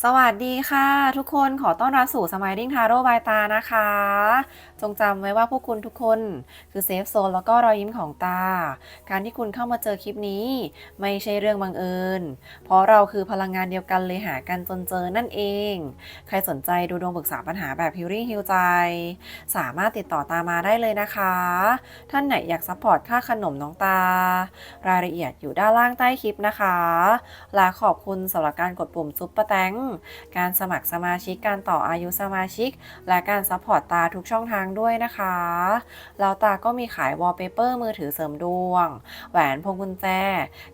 สวัสดีค่ะ ทุกคนขอต้อนรับสู่ Smiling Tarot by ตานะคะ จงจำไว้ว่าพวกคุณทุกคนคือเซฟโซนแล้วก็รอยยิ้มของตา การที่คุณเข้ามาเจอคลิปนี้ ไม่ใช่เรื่องบังเอิญ เพราะเราคือพลังงานเดียวกันเลยหากันจนเจอนั่นเอง ใครสนใจดูดวงปรึกษาปัญหาแบบ Healing Heal ใจ สามารถติดต่อตามาได้เลยนะคะ ท่านไหนอยากซัพพอร์ตค่าขนมน้องตา รายละเอียดอยู่ด้านล่างใต้คลิปนะคะและขอบคุณสำหรับการกดปุ่มซุปเปอร์แตงการสมัครสมาชิกการต่ออายุสมาชิก และการซัพพอร์ตตาทุกช่องทางด้วยนะคะแล้วตาก็มีขายวอลเปเปอร์มือถือเสริมดวง แหวนพวงกุญแจ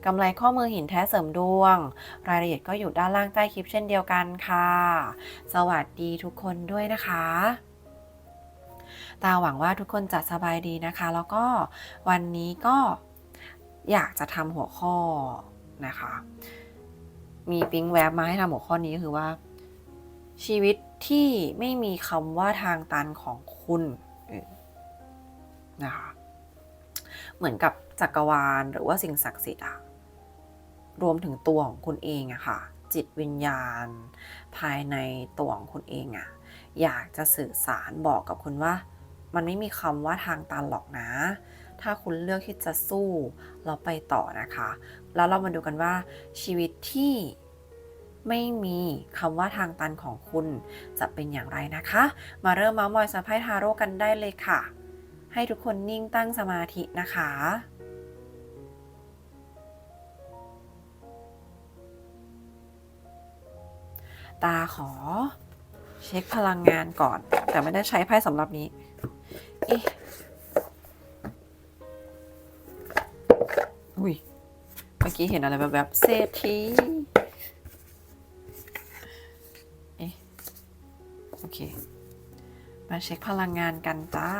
กำไรข้อมือหินแท้เสริมดวง รายละเอียดก็อยู่ด้านล่างใต้คลิปเช่นเดียวกันค่ะ สวัสดีทุกคนด้วยนะคะตาหวังว่าทุกคนจะสบายดีนะคะ แล้วก็วันนี้ก็อยากจะทำหัวข้อนะคะ มีปิ๊งแวบมาให้ทำหัวข้อนี้ก็คือว่า ชีวิตที่ไม่มีคำว่าทางตันของคุณนะคะเหมือนกับจักรวาลหรือว่าสิ่งศักดิ์สิทธิ์อะรวมถึงตัวของคุณเองอะค่ะ จิตวิญญาณ ภายในตัวของคุณเองอะอยากจะสื่อสารบอกกับคุณว่า มันไม่มีคำว่าทางตันหรอกนะ ถ้าคุณเลือกที่จะสู้เราไปต่อนะคะ แล้วเรามาดูกันว่าชีวิตที่ไม่มีคำว่าทางตันของคุณจะเป็นอย่างไรนะคะ มาเริ่มมาส์มอยสะพายทาโร่กันได้เลยค่ะ ให้ทุกคนนิ่งตั้งสมาธินะคะตาขอ เช็คพลังงานก่อน แต่ไม่ได้ใช้ไพ่สำหรับนี้ เอ๊ะ กี้เห็นอะไรแบบแบบเศรษฐีเอ๊ะโอเค มาเช็คพลังงานกันจ้า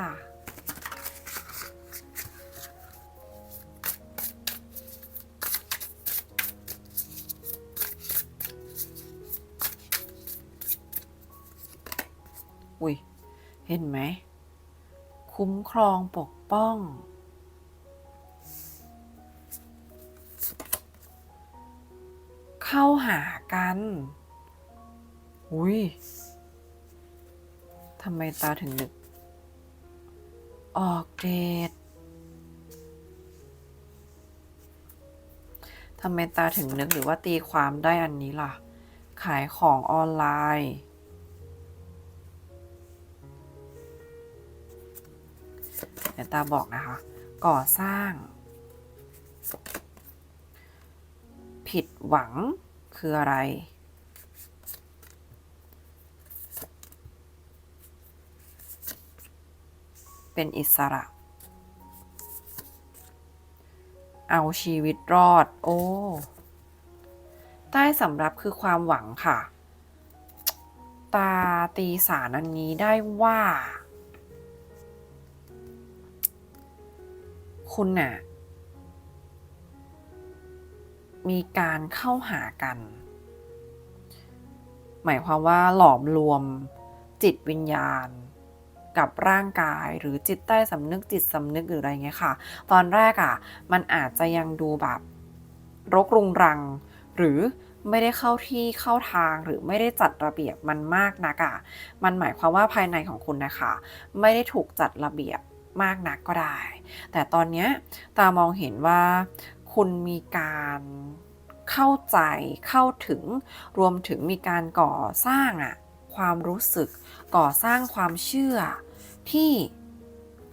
อุ้ย เห็นไหม คุ้มครองปกป้อง เข้าหากัน อุ้ยทำไมตาถึงนึก ออกเดททำไมตาถึงนึกหรือว่าตีความได้อันนี้ล่ะ ขายของออนไลน์ เดี๋ยวตาบอกนะคะ ก่อสร้าง ผิดหวัง คืออะไร เป็นอิสระ เอาชีวิตรอด โอ้ ใต้สำรับคือความหวังค่ะ ตาตีสารอันนี้ได้ว่า คุณน่ะ มีการเข้าหากัน หมายความว่าหลอมรวมจิตวิญญาณ กับร่างกายหรือจิตใต้สำนึกจิตสำนึกหรืออะไรเงี้ยค่ะ ตอนแรกอะ่ะมันอาจจะยังดูแบบรกรุงรัง หรือไม่ได้เข้าที่เข้าทางหรือไม่ได้จัดระเบียบมันมากนักอะ่ะมันหมายความว่าภายในของคุณนะคะ ไม่ได้ถูกจัดระเบียบมากนักก็ได้ แต่ตอนเนี้ยตามองเห็นว่า คุณมีการเข้าใจเข้าถึงรวมถึงมีการก่อสร้างอะความรู้สึก ก่อสร้างความเชื่อ ที่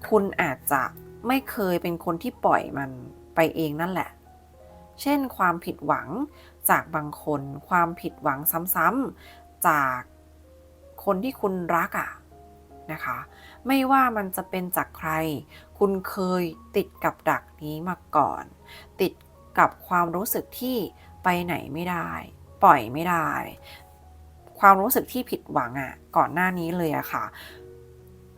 คุณอาจจะไม่เคยเป็นคนที่ปล่อยมันไปเองนั่นแหละ เช่น ความผิดหวังจากบางคน ความผิดหวังซ้ำๆจากคนที่คุณรักอะนะคะ ไม่ว่ามันจะเป็นจากใคร คุณเคยติดกับดักนี้มาก่อน ติดกับความรู้สึกที่ไปไหนไม่ได้ ปล่อยไม่ได้ ความรู้สึกที่ผิดหวังอะ่ะ ก่อนหน้านี้เลยอะค่ะ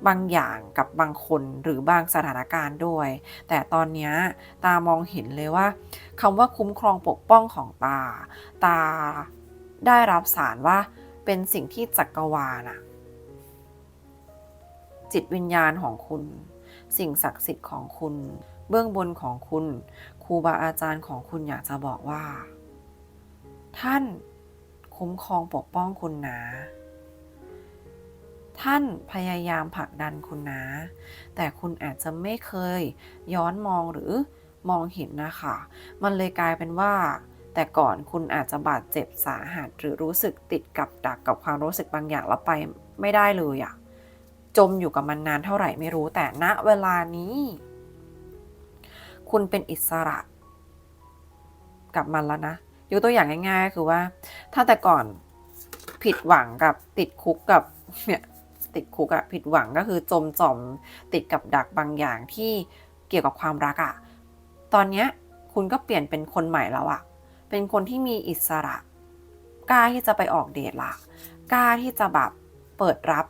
บางอย่างกับบางคนหรือบางสถานการณ์ด้วย แต่ตอนนี้ตามองเห็นเลยว่าคำว่าคุ้มครองปกป้องของตา ตาได้รับสารว่าเป็นสิ่งที่จักรวาลอะ จิตวิญญาณของคุณ สิ่งศักดิ์สิทธิ์ของคุณ เบื้องบนของคุณ ครูบาอาจารย์ของคุณอยากจะบอกว่า ท่านคุ้มครองปกป้องคุณนะท่านพยายามผลักดันคุณนะ แต่คุณอาจจะไม่เคยย้อนมองหรือมองเห็นนะคะ มันเลยกลายเป็นว่า แต่ก่อนคุณอาจจะบาดเจ็บสาหัสหรือรู้สึกติดกับดักกับความรู้สึกบางอย่างแล้วไปไม่ได้เลยอะ จมอยู่กับมันนานเท่าไหร่ไม่รู้แต่ณเวลานี้ คุณเป็นอิสระกับมันแล้วนะยกตัวอย่างง่ายๆคือว่า ถ้าแต่ก่อนผิดหวังกับติดคุกกับเนี่ยติดคุกอะผิดหวังก็คือจมจอมติดกับดักบางอย่างที่เกี่ยวกับความรักอะตอนเนี้ยคุณก็เปลี่ยนเป็นคนใหม่แล้วอะเป็นคนที่มีอิสระ กล้าที่จะไปออกเดทละกล้าที่จะแบบเปิดรับ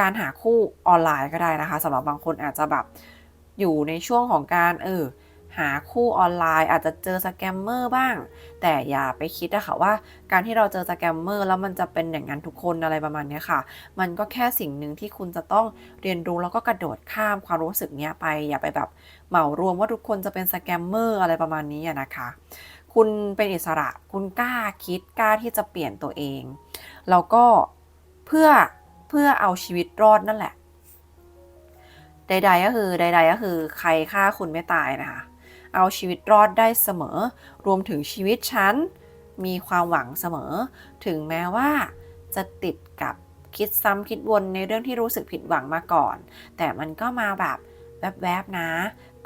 การหาคู่ออนไลน์ก็ได้นะคะสำหรับบางคนอาจจะแบบอยู่ในช่วงของการเออหาคู่ออนไลน์ อาจจะเจอสแกมเมอร์บ้าง แต่อย่าไปคิดอะค่ะว่า การที่เราเจอสแกมเมอร์แล้วมันจะเป็นอย่างนั้นทุกคนอะไรประมาณนี้ค่ะ มันก็แค่สิ่งหนึ่งที่คุณจะต้องเรียนรู้แล้วก็กระโดดข้ามความรู้สึกนี้ไป อย่าไปแบบเหมารวมว่าทุกคนจะเป็นสแกมเมอร์อะไรประมาณนี้นะคะ คุณเป็นอิสระคุณกล้าคิดกล้าที่จะเปลี่ยนตัวเองแล้วก็เพื่อ เพื่อเอาชีวิตรอดนั่นแหละ ใด ๆ ก็คือ ใด ๆ ก็คือ ใครฆ่าคุณไม่ตายนะคะ เอาชีวิตรอดได้เสมอ รวมถึงชีวิตฉันมีความหวังเสมอ ถึงแม้ว่าจะติดกับคิดซ้ำคิดวนในเรื่องที่รู้สึกผิดหวังมาก่อน แต่มันก็มาแบบแวบๆนะ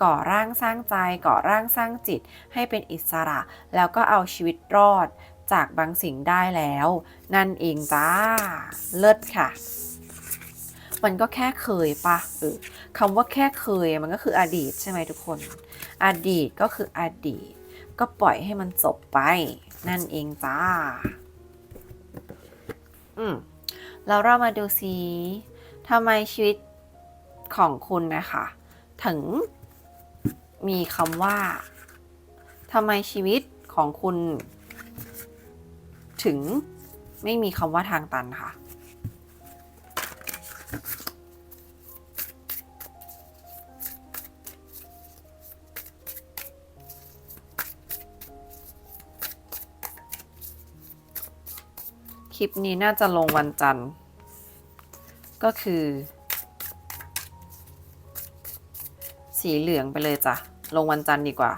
ก่อร่างสร้างใจ ก่อร่างสร้างจิต ให้เป็นอิสระ แล้วก็เอาชีวิตรอด จากบางสิ่งได้แล้ว นั่นเองจ้า เลิศค่ะ มันก็แค่เคยปะเออคำว่าแค่เคยมันก็คืออดีตใช่ไหมทุกคน อดีตก็คืออดีต ก็ปล่อยให้มันจบไป นั่นเองจ้า อืมแล้วเรามาดูซิทำไมชีวิตของคุณนะคะ ถึงมีคำว่าทำไมชีวิตของคุณ ถึงไม่มีคำว่าทางตันค่ะ คลิปนี้น่าจะลงวันจันทร์ ก็คือ สีเหลืองไปเลยจ้ะ ลงวันจันทร์ดีกว่า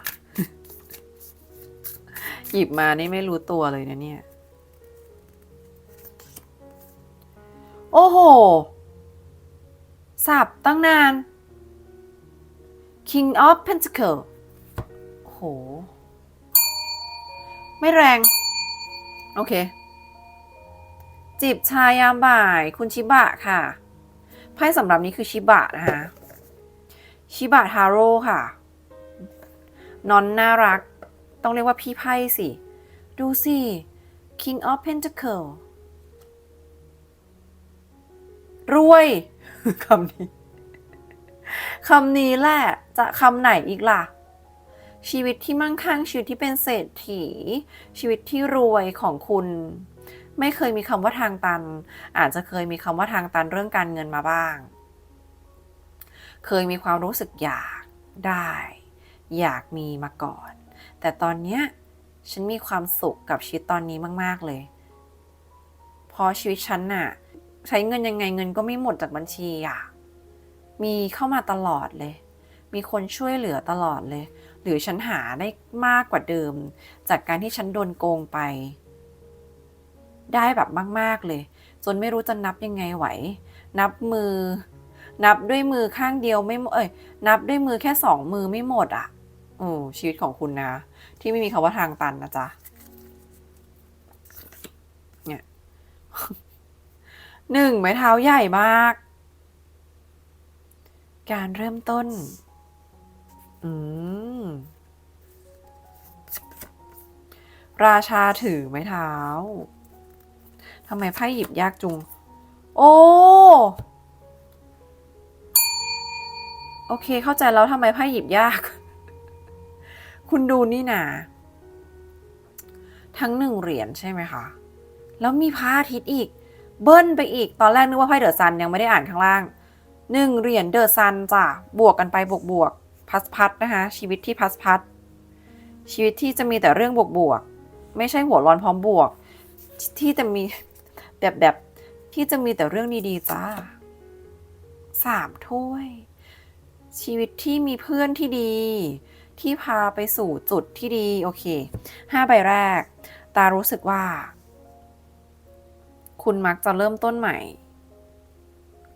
หยิบมานี่ไม่รู้ตัวเลยนะเนี่ย โอ้โห สับตั้งนาน King of Pentacle โห ไม่แรง โอเคจิบชายามบ่าย คุณชิบะค่ะ ไพ่สำหรับนี้คือชิบะนะคะ ชิบะทาโร่ค่ะ นอนน่ารัก ต้องเรียกว่าพี่ไพ่สิ ดูสิ King of Pentacle รวยคำนี้คำนี้แหละ จะคำไหนอีกล่ะ ชีวิตที่มั่งคั่งชีวิตที่เป็นเศรษฐี ชีวิตที่รวยของคุณ ไม่เคยมีคำว่าทางตัน อาจจะเคยมีคำว่าทางตันเรื่องการเงินมาบ้าง เคยมีความรู้สึกอยากได้ อยากมีมาก่อน แต่ตอนเนี้ยฉันมีความสุขกับชีวิตตอนนี้มาก ๆเลย เพราะชีวิตฉันน่ะ ใช้เงินยังไงเงินก็ไม่หมดจากบัญชีอะ มีเข้ามาตลอดเลย มีคนช่วยเหลือตลอดเลย หรือฉันหาได้มากกว่าเดิม จากการที่ฉันโดนโกงไป ได้แบบมาก ๆเลย จนไม่รู้จะนับยังไงไหว นับมือ นับด้วยมือข้างเดียวไม่เอ้ยนับด้วยมือแค่สองมือไม่หมดอะโอ้ชีวิตของคุณนะ ที่ไม่มีคำว่าทางตันนะจ๊ะเนี่ย หนึ่งไม้เท้าใหญ่มาก การเริ่มต้น อืม ราชาถือไม้เท้าทำไมไพ่หยิบยากจุง โอ้ โอเคเข้าใจแล้วทำไมไพ่หยิบยาก คุณดูนี่นะทั้งหนึ่งเหรียญใช่ไหมคะ แล้วมีพระอาทิตย์อีก เบิ้ลไปอีก ตอนแรกนึกว่าไพ่เดอะซันยังไม่ได้อ่านข้างล่างหนึ่งเหรียญเดอะซันจ้ะ บวกกันไปบวกบวกพัสพัดนะคะ ชีวิตที่พัสพัดชีวิตที่จะมีแต่เรื่องบวกบวกไม่ใช่หัวร้อนพร้อมบวก ที่จะมีแบบแบบที่จะมีแต่เรื่องดีๆจ้าสามถ้วย ชีวิตที่มีเพื่อนที่ดี ที่พาไปสู่จุดที่ดี โอเคห้าใบแรก ตารู้สึกว่า คุณมักจะเริ่มต้นใหม่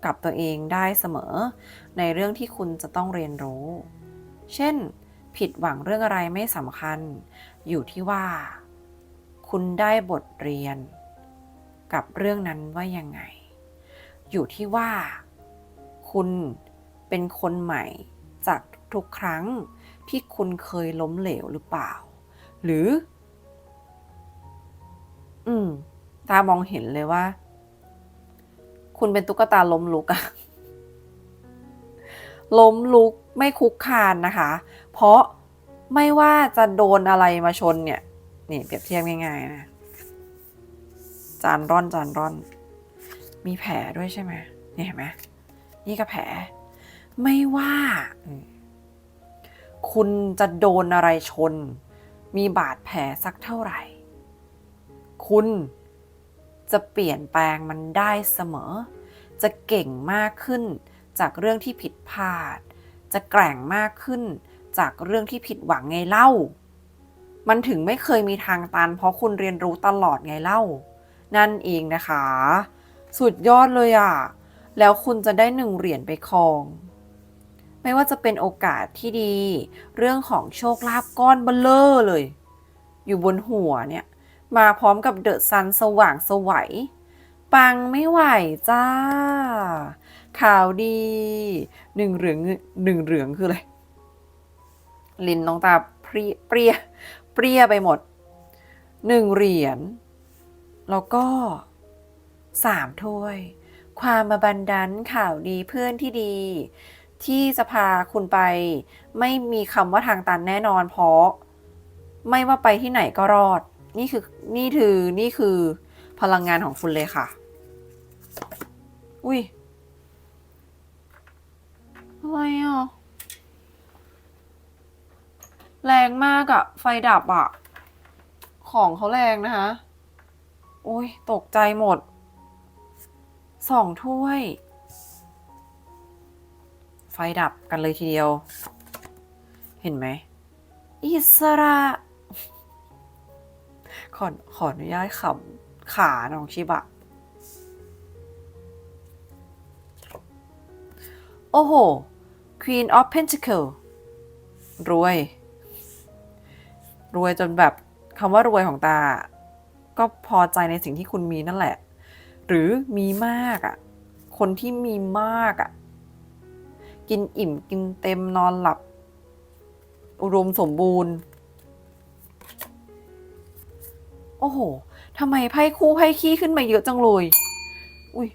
กับตัวเองได้เสมอ ในเรื่องที่คุณจะต้องเรียนรู้ เช่น ผิดหวังเรื่องอะไรไม่สำคัญ อยู่ที่ว่า คุณได้บทเรียน กับเรื่องนั้นว่ายังไง อยู่ที่ว่า คุณเป็นคนใหม่จากทุกครั้งที่คุณเคยล้มเหลวหรือเปล่า หรือ อืม ตามองเห็นเลยว่า คุณเป็นตุ๊กตาล้มลุกอะล้มลุกไม่คุกคานนะคะ เพราะไม่ว่าจะโดนอะไรมาชนเนี่ย นี่เปรียบเทียบง่ายๆนะ จานร่อนจานร่อน มีแผลด้วยใช่ไหมนี่เห็นไหมนี่ก็แผล ไม่ว่า คุณจะโดนอะไรชน มีบาดแผลสักเท่าไหร่ คุณ จะเปลี่ยนแปลงมันได้เสมอ จะเก่งมากขึ้นจากเรื่องที่ผิดพลาด จะแกร่งมากขึ้นจากเรื่องที่ผิดหวังไงเล่า มันถึงไม่เคยมีทางตัน เพราะคุณเรียนรู้ตลอดไงเล่า นั่นเองนะคะ สุดยอดเลยอะ่ะ แล้วคุณจะได้หนึ่งเหรียญไปครอง ไม่ว่าจะเป็นโอกาสที่ดี เรื่องของโชคลาภก้อนเบลเลอร์เลย อยู่บนหัวเนี่ย มาพร้อมกับเดอะซันสว่างสวัยปังไม่ไหวจ้า ข่าวดีหนึ่งเหลืองหนึ่งเหลืองคืออะไรลินน้องตาเปรี้ยเปรี้ยเปรี้ยไปหมดหนึ่งเหรียญแล้วก็สามถ้วย ความมาบันดันข่าวดีเพื่อนที่ดี ที่จะพาคุณไป ไม่มีคำว่าทางตันแน่นอนเพราะ ไม่ว่าไปที่ไหนก็รอด นี่คือนี่คือนี่คือพลังงานของคุณเลยค่ะ อุ้ยอะไรอะ แรงมากอะไฟดับอะของเขาแรงนะคะโอ้ยตกใจหมด สองถ้วย ไฟดับกันเลยทีเดียว เห็นไหม อิสระ ขอขออนุญาตขำขาน้องชิบะ โอ้โห Queen of Pentacle รวย รวยจนแบบคำว่ารวยของตา ก็พอใจในสิ่งที่คุณมีนั่นแหละ หรือมีมากอะ่ะ คนที่มีมากอะ่ะ กินอิ่มกินเต็มนอนหลับ อุดมสมบูรณ์ โอ้โหทำไมไพ่คู่ไพ่ขี้ขึ้นมาเยอะจังเลย อุ้ย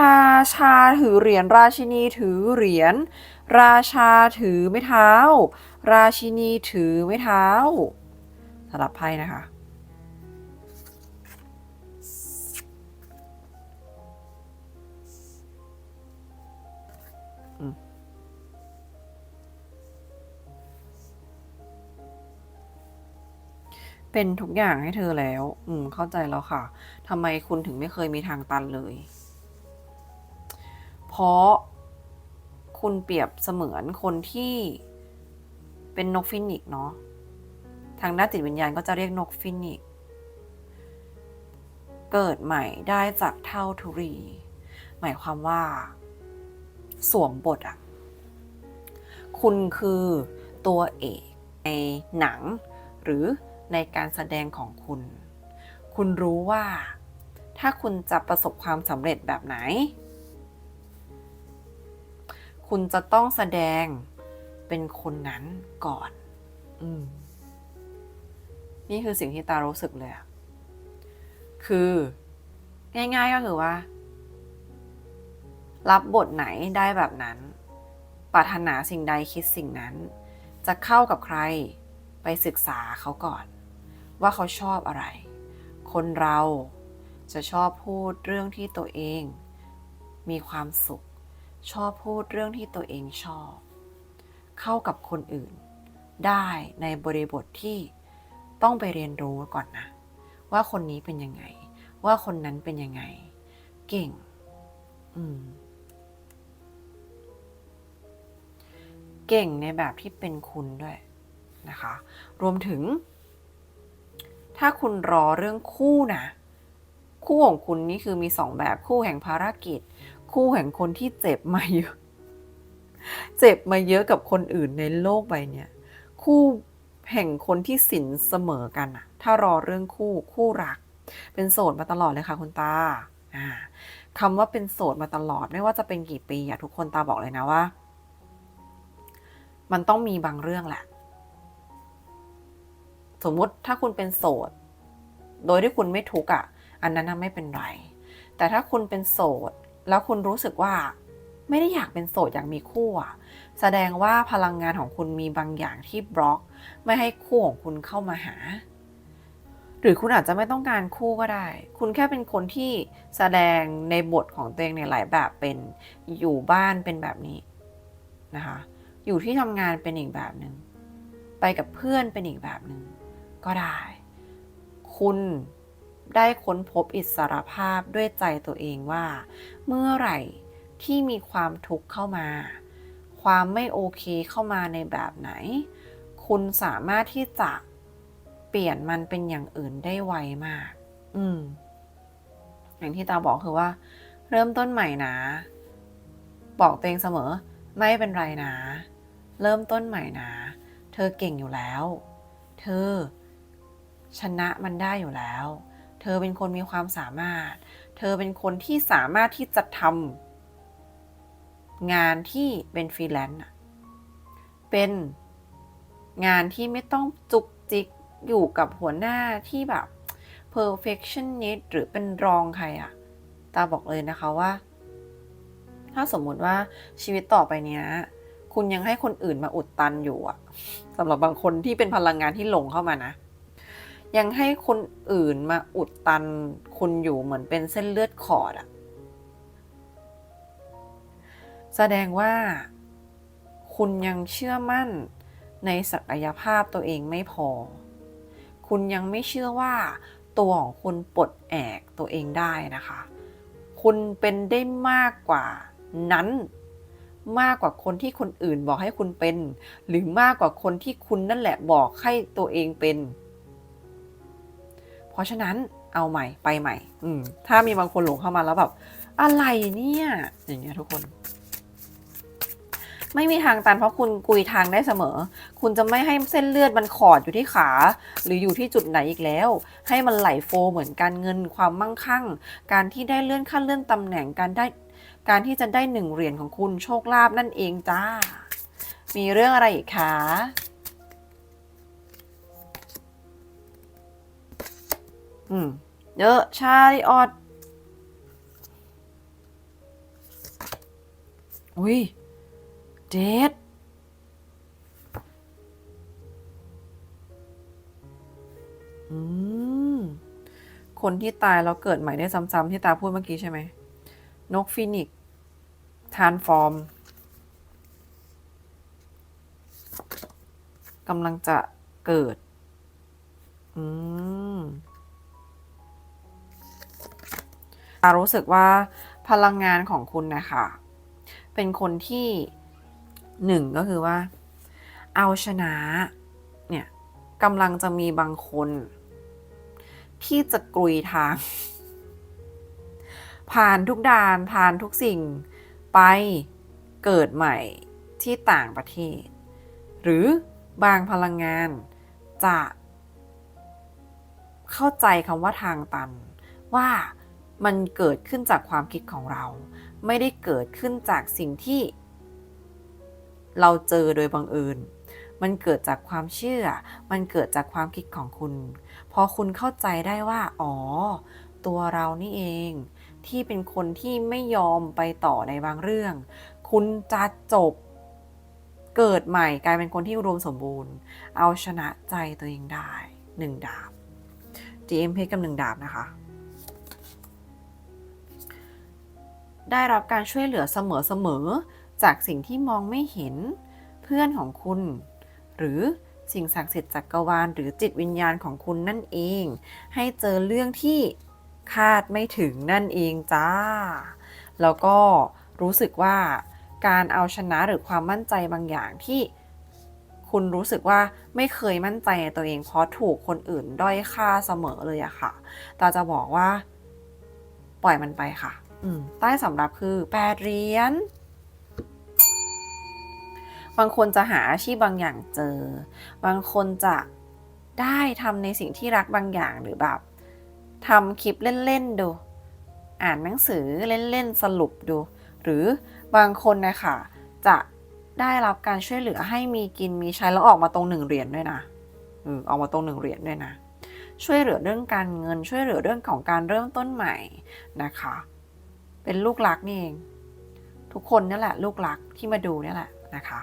ราชาถือเหรียญราชินีถือเหรียญราชาถือไม้เท้า ราชินีถือไม้เท้าสลับไพ่นะคะ เป็นทุกอย่างให้เธอแล้ว อืม เข้าใจแล้วค่ะ ทำไมคุณถึงไม่เคยมีทางตันเลย เพราะคุณเปรียบเสมือนคนที่เป็นนกฟินิกเนาะ ทางด้านจิตวิญญาณก็จะเรียกนกฟินิก เกิดใหม่ได้จากเท่าทุรี หมายความว่า สวมบทอะคุณคือตัวเอกในหนังหรือ ในการแสดงของคุณ คุณรู้ว่า ถ้าคุณจะประสบความสำเร็จแบบไหน คุณจะต้องแสดงเป็นคนนั้นก่อน อืม นี่คือสิ่งที่ตารู้สึกเลย คือ ง่าย ๆ ก็คือว่า รับบทไหนได้แบบนั้น ปรารถนาสิ่งใดคิดสิ่งนั้น จะเข้ากับใครไปศึกษาเขาก่อน ว่าเขาชอบอะไร คนเราจะชอบพูดเรื่องที่ตัวเอง มีความสุข ชอบพูดเรื่องที่ตัวเองชอบ เข้ากับคนอื่น ได้ในบริบทที่ต้องไปเรียนรู้ก่อนนะ ว่าคนนี้เป็นยังไง ว่าคนนั้นเป็นยังไง เก่ง อืมเก่งในแบบที่เป็นคุณด้วยนะคะ รวมถึง ถ้าคุณรอเรื่องคู่นะ คู่ของคุณนี่คือมีสองแบบคู่แห่งภารกิจ คู่แห่งคนที่เจ็บมาเยอะ เจ็บมาเยอะกับคนอื่นในโลกใบเนี้ยคู่แห่งคนที่สินเสมอกันอะถ้ารอเรื่องคู่คู่รัก เป็นโสดมาตลอดเลยค่ะคุณตาอ่าคำว่าเป็นโสดมาตลอดไม่ว่าจะเป็นกี่ปีอะทุกคนตาบอกเลยนะว่า มันต้องมีบางเรื่องแหละ สมมุติถ้าคุณเป็นโสด โดยที่คุณไม่ทุกข์อะ อันนั้นไม่เป็นไร แต่ถ้าคุณเป็นโสด แล้วคุณรู้สึกว่า ไม่ได้อยากเป็นโสดอยากมีคู่อะ แสดงว่าพลังงานของคุณมีบางอย่างที่บล็อก ไม่ให้คู่ของคุณเข้ามาหา หรือคุณอาจจะไม่ต้องการคู่ก็ได้ คุณแค่เป็นคนที่แสดงในบทของตัวเองในหลายแบบเป็นอยู่บ้านเป็นแบบนี้นะคะ อยู่ที่ทำงานเป็นอีกแบบหนึ่งไปกับเพื่อนเป็นอีกแบบหนึ่ง ก็ได้ คุณได้ค้นพบอิสรภาพด้วยใจตัวเองว่า เมื่อไหร่ที่มีความทุกข์เข้ามา ความไม่โอเคเข้ามาในแบบไหน คุณสามารถที่จะเปลี่ยนมันเป็นอย่างอื่นได้ไวมาก อืม อย่างที่ตาบอกคือว่า เริ่มต้นใหม่นะ บอกตัวเองเสมอ ไม่เป็นไรนะ เริ่มต้นใหม่นะ เธอเก่งอยู่แล้ว เธอ ชนะมันได้อยู่แล้ว เธอเป็นคนมีความสามารถ เธอเป็นคนที่สามารถที่จะทำงานที่เป็นฟรีแลนซ์เป็นงานที่ไม่ต้องจุกจิกอยู่กับหัวหน้าที่แบบ perfectionist หรือเป็นรองใครอะตาบอกเลยนะคะว่า ถ้าสมมุติว่าชีวิตต่อไปเนี้ย คุณยังให้คนอื่นมาอุดตันอยู่อะสำหรับบางคนที่เป็นพลังงานที่หลงเข้ามานะ ยังให้คนอื่นมาอุดตันคุณอยู่เหมือนเป็นเส้นเลือดขอดอะแสดงว่า คุณยังเชื่อมั่นในศักยภาพตัวเองไม่พอ คุณยังไม่เชื่อว่าตัวของคุณปลดแอกตัวเองได้นะคะ คุณเป็นได้มากกว่านั้น มากกว่าคนที่คนอื่นบอกให้คุณเป็น หรือมากกว่าคนที่คุณนั่นแหละบอกให้ตัวเองเป็น เพราะฉะนั้นเอาใหม่ไปใหม่ อืมถ้ามีบางคนหลงเข้ามาแล้วแบบ อะไรเนี่ย อย่างเงี้ยทุกคน ไม่มีทางตันเพราะคุณกุยทางได้เสมอ คุณจะไม่ให้เส้นเลือดมันขอดอยู่ที่ขา หรืออยู่ที่จุดไหนอีกแล้ว ให้มันไหลโฟเหมือนการเงินความมั่งคั่ง การที่ได้เลื่อนขั้นเลื่อนตำแหน่งการได้ การที่จะได้หนึ่งเหรียญของคุณโชคลาภนั่นเองจ้า มีเรื่องอะไรอีกคะ อืมเยอะชาลิออดอุ้ยเดดอืม คนที่ตายแล้วเกิดใหม่ได้ซ้ำๆที่ตาพูดเมื่อกี้ใช่ไหม นกฟินิกทานฟอร์มกำลังจะเกิด อืม ตารู้สึกว่าพลังงานของคุณนะคะเป็นคนที่หนึ่งก็คือว่า เอาชนะเนี่ยกำลังจะมีบางคน ที่จะกลุยทาง ผ่านทุกด่านผ่านทุกสิ่งไปเกิดใหม่ที่ต่างประเทศ หรือบางพลังงานจะ เข้าใจคำว่าทางตันว่า มันเกิดขึ้นจากความคิดของเรา ไม่ได้เกิดขึ้นจากสิ่งที่ เราเจอโดยบังเอิญ มันเกิดจากความเชื่อ มันเกิดจากความคิดของคุณ พอคุณเข้าใจได้ว่า อ๋อ ตัวเรานี่เอง ที่เป็นคนที่ไม่ยอมไปต่อในบางเรื่อง คุณจะจบ เกิดใหม่กลายเป็นคนที่รวมสมบูรณ์ เอาชนะใจตัวเองได้หนึ่งดาบ GM เพกับหนึ่งดาบนะคะ ได้รับการช่วยเหลือเสมอๆ จากสิ่งที่มองไม่เห็น เพื่อนของคุณ หรือสิ่งศักดิ์สิทธิ์จักรวาลหรือจิตวิญญาณของคุณนั่นเอง ให้เจอเรื่องที่คาดไม่ถึงนั่นเองจ้า แล้วก็รู้สึกว่าการเอาชนะหรือความมั่นใจบางอย่างที่คุณรู้สึกว่าไม่เคยมั่นใจในตัวเองเพราะถูกคนอื่นด้อยค่าเสมอเลยอะค่ะตาจะบอกว่า ปล่อยมันไปค่ะ ใต้สำรับคือแปดเหรียญบางคนจะหาอาชีพบางอย่างเจอ บางคนจะได้ทำในสิ่งที่รักบางอย่างหรือแบบทำคลิปเล่นๆดู อ่านหนังสือเล่นๆสรุปดู หรือบางคนนะคะจะได้รับการช่วยเหลือให้มีกินมีใช้แล้วออกมาตรงหนึ่งเหรียญด้วยนะอืมออกมาตรงหนึ่งเหรียญด้วยนะ ช่วยเหลือเรื่องการเงินช่วยเหลือเรื่องของการเริ่มต้นใหม่นะคะ เป็นลูกรักนี่เอง ทุกคนนี่แหละ ลูกรักที่มาดูนี่แหละนะคะ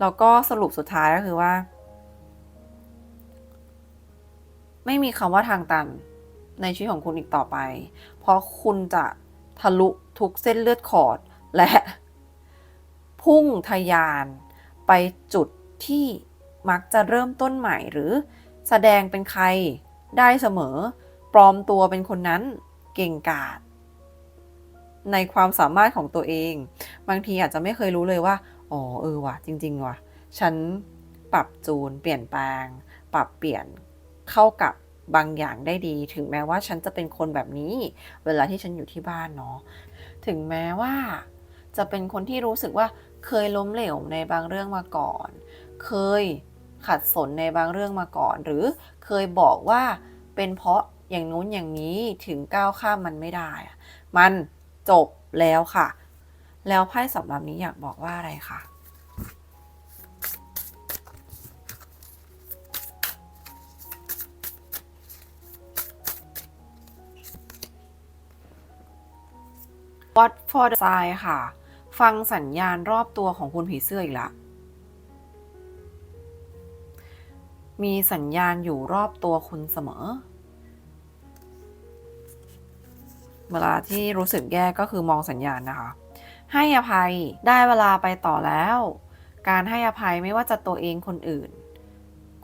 แล้วก็สรุปสุดท้ายก็คือว่า ไม่มีคำว่าทางตันในชีวิตของคุณอีกต่อไป เพราะคุณจะทะลุทุกเส้นเลือดขอดและ พุ่งทะยานไปจุดที่มักจะเริ่มต้นใหม่หรือแสดงเป็นใครได้เสมอ ปลอมตัวเป็นคนนั้นเก่งกาจ ในความสามารถของตัวเอง บางทีอาจจะไม่เคยรู้เลยว่า อ๋อเออว่ะ จริง ๆ ว่ะ ฉันปรับจูน เปลี่ยนแปลง ปรับเปลี่ยนเข้ากับบางอย่างได้ดี ถึงแม้ว่าฉันจะเป็นคนแบบนี้ เวลาที่ฉันอยู่ที่บ้านเนาะ ถึงแม้ว่า จะเป็นคนที่รู้สึกว่าเคยล้มเหลวในบางเรื่องมาก่อน เคยขัดสนในบางเรื่องมาก่อน หรือเคยบอกว่าเป็นเพราะอย่างนู้นอย่างนี้ถึงก้าวข้ามมันไม่ได้ มัน จบแล้วค่ะ แล้วไพ่สำหรับนี้อยากบอกว่าอะไรคะ What for the sign ค่ะ ฟังสัญญาณรอบตัวของคุณผีเสื้ออีกละมีสัญญาณอยู่รอบตัวคุณเสมอ เวลาที่รู้สึกแย่ก็คือมองสัญญาณนะคะ ให้อภัยได้เวลาไปต่อแล้ว การให้อภัยไม่ว่าจะตัวเองคนอื่น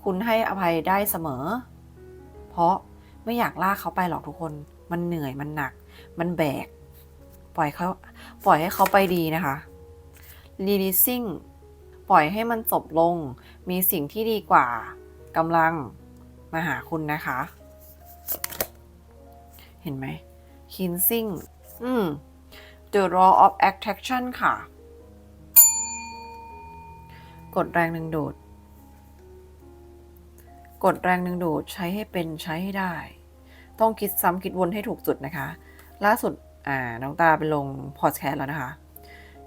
คุณให้อภัยได้เสมอ เพราะไม่อยากลากเขาไปหรอกทุกคน มันเหนื่อยมันหนัก มันแบก ปล่อยเขาปล่อยให้เขาไปดีนะคะ releasing ปล่อยให้มันจบลง มีสิ่งที่ดีกว่ากำลังมาหาคุณนะคะ เห็นไหม cleansing อืม the law of attraction ค่ะ กดแรงดึงดูด กดแรงดึงดูดใช้ให้เป็นใช้ให้ได้ ต้องคิดซ้ำคิดวนให้ถูกจุดนะคะ ล่าสุด อ่า น้องตาไปลงพอดแคสต์แล้วนะคะ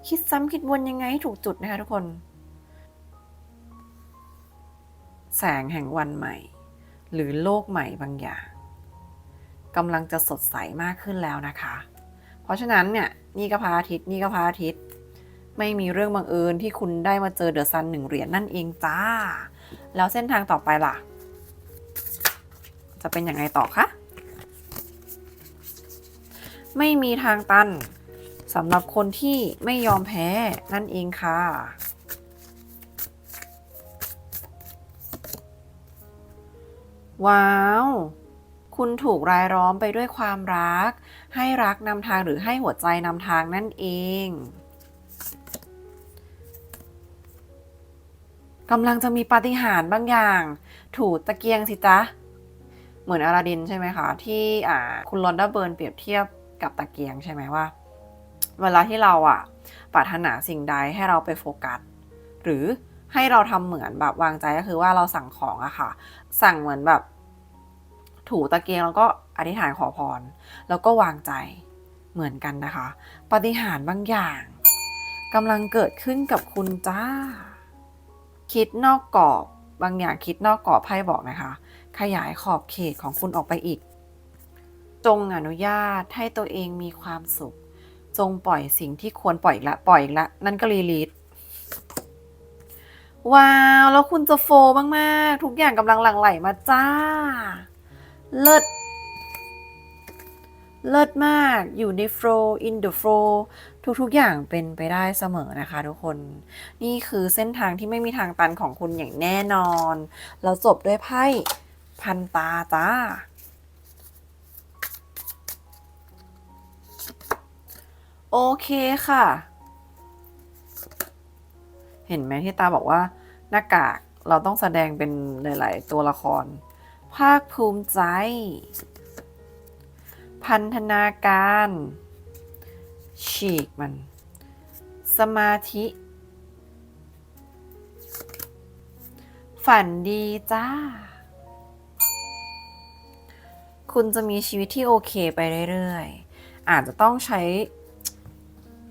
คิดซ้ำคิดวนยังไงให้ถูกจุดนะคะทุกคน แสงแห่งวันใหม่ หรือโลกใหม่บางอย่าง กำลังจะสดใสมากขึ้นแล้วนะคะ เพราะฉะนั้นเนี่ยนี่ก็พระอาทิตย์นี่ก็พระอาทิตย์ ไม่มีเรื่องบังเอิญที่คุณได้มาเจอเดอะซันหนึ่งเหรียญนั่นเองจ้า แล้วเส้นทางต่อไปล่ะ จะเป็นยังไงต่อคะไม่มีทางตันสำหรับคนที่ไม่ยอมแพ้นั่นเองค่ะ ว้าว คุณถูกรายล้อมไปด้วยความรัก ให้รักนำทางหรือให้หัวใจนำทางนั่นเองกำลังจะมีปาฏิหาริย์บางอย่าง ถูตะเกียงสิจ๊ะ เหมือนอาราดินใช่ไหมคะ ที่อ่าคุณลอนดาเบิร์นเปรียบเทียบกับตะเกียงใช่ไหมว่า เวลาที่เราอะปรารถนาสิ่งใดให้เราไปโฟกัส หรือให้เราทำเหมือนแบบวางใจก็คือว่าเราสั่งของอะค่ะ สั่งเหมือนแบบ ถูตะเกียงแล้วก็อธิษฐานขอพร แล้วก็วางใจเหมือนกันนะคะ ปฏิหารบางอย่างกำลังเกิดขึ้นกับคุณจ้า คิดนอกกรอบบางอย่างคิดนอกกรอบไพ่บอกนะคะ ขยายขอบเขตของคุณออกไปอีก จงอนุญาตให้ตัวเองมีความสุข จงปล่อยสิ่งที่ควรปล่อยอีกละปล่อยอีกละ นั่นก็รีลีดว้าว แล้วคุณจะโฟล์มาก ทุกอย่างกำลังหลั่งไหลมาจ้า เลิศเลิศมากอยู่ใน flow in the flow ทุกๆอย่างเป็นไปได้เสมอนะคะทุกคน นี่คือเส้นทางที่ไม่มีทางตันของคุณอย่างแน่นอน เราจบด้วยไพ่พันตาจ้าโอเคค่ะ เห็นไหมที่ตาบอกว่าหน้ากากเราต้องแสดงเป็นหลาย ๆ ตัวละคร ภาคภูมิใจ พันธนาการ ฉีกมัน สมาธิ ฝันดีจ้า คุณจะมีชีวิตที่โอเคไปเรื่อยๆ อาจจะต้องใช้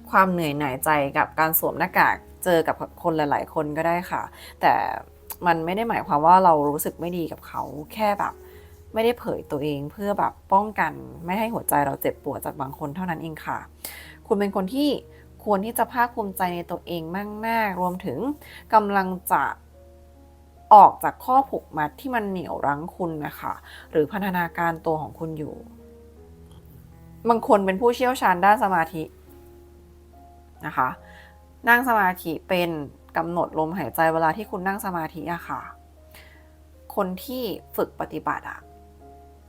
ความเหนื่อยหน่ายใจกับการสวมหน้ากากเจอกับคนหลาย ๆ คนก็ได้ค่ะ แต่ มันไม่ได้หมายความว่าเรารู้สึกไม่ดีกับเขาแค่แบบ ไม่ได้เผยตัวเองเพื่อแบบป้องกัน ไม่ให้หัวใจเราเจ็บปวดจากบางคนเท่านั้นเองค่ะ คุณเป็นคนที่ควรที่จะภาคภูมิใจในตัวเองมากๆรวมถึงกำลังจะออกจากข้อผูกมัดที่มันเหนี่ยวรั้งคุณนะคะ หรือพัฒนาการตัวของคุณอยู่ บางคนเป็นผู้เชี่ยวชาญด้านสมาธินะคะ นั่งสมาธิเป็น กำหนดลมหายใจเวลาที่คุณนั่งสมาธิอะค่ะ คนที่ฝึกปฏิบัติอะ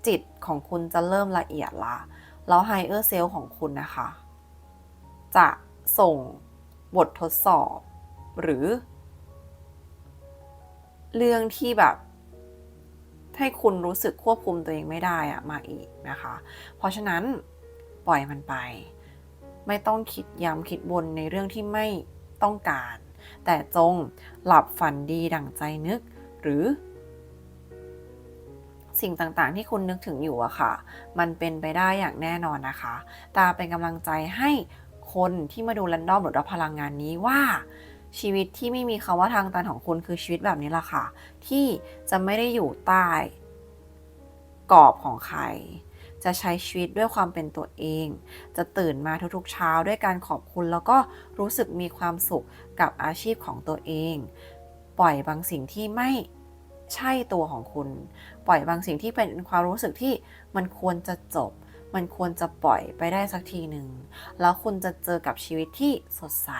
จิตของคุณจะเริ่มละเอียดละ แล้วไฮเออร์เซลของคุณนะคะ จะส่งบททดสอบ หรือ เรื่องที่แบบ ให้คุณรู้สึกควบคุมตัวเองไม่ได้อะมาอีกนะคะ เพราะฉะนั้นปล่อยมันไป ไม่ต้องคิดย้ำคิดวนในเรื่องที่ไม่ต้องการ แต่จงหลับฝันดีดั่งใจนึก หรือ สิ่งต่างๆ ที่คุณนึกถึงอยู่อะค่ะ มันเป็นไปได้อย่างแน่นอนนะคะ ตาเป็นกำลังใจให้คนที่มาดูแรนดอมหรือรับพลังงานนี้ว่าชีวิตที่ไม่มีคำว่าทางตันของคุณคือชีวิตแบบนี้แหละค่ะ ที่จะไม่ได้อยู่ใต้กรอบของใคร จะใช้ชีวิตด้วยความเป็นตัวเอง จะตื่นมาทุกๆเช้าด้วยการขอบคุณแล้วก็รู้สึกมีความสุขกับอาชีพของตัวเอง ปล่อยบางสิ่งที่ไม่ใช่ตัวของคุณ ปล่อยบางสิ่งที่เป็นความรู้สึกที่มันควรจะจบ มันควรจะปล่อยไปได้สักทีหนึ่ง แล้วคุณจะเจอกับชีวิตที่สดใส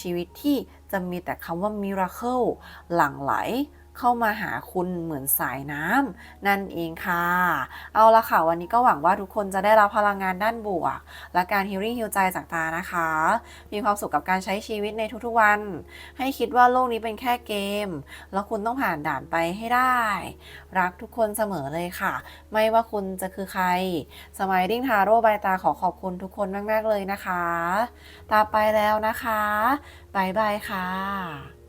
ชีวิตที่จะมีแต่คำว่า miracle หลั่งไหล เข้ามาหาคุณเหมือนสายน้ำนั่นเองค่ะ เอาละค่ะ วันนี้ก็หวังว่าทุกคนจะได้รับพลังงานด้านบวก และการฮิลลิ่งฮิลใจจากตานะคะ มีความสุขกับการใช้ชีวิตในทุกๆวัน ให้คิดว่าโลกนี้เป็นแค่เกม แล้วคุณต้องผ่านด่านไปให้ได้ รักทุกคนเสมอเลยค่ะ ไม่ว่าคุณจะคือใคร สมัยดิ้งทาโร่บายตาขอขอบคุณทุกคนมากๆเลยนะคะ ตาไปแล้วนะคะบายบายค่ะ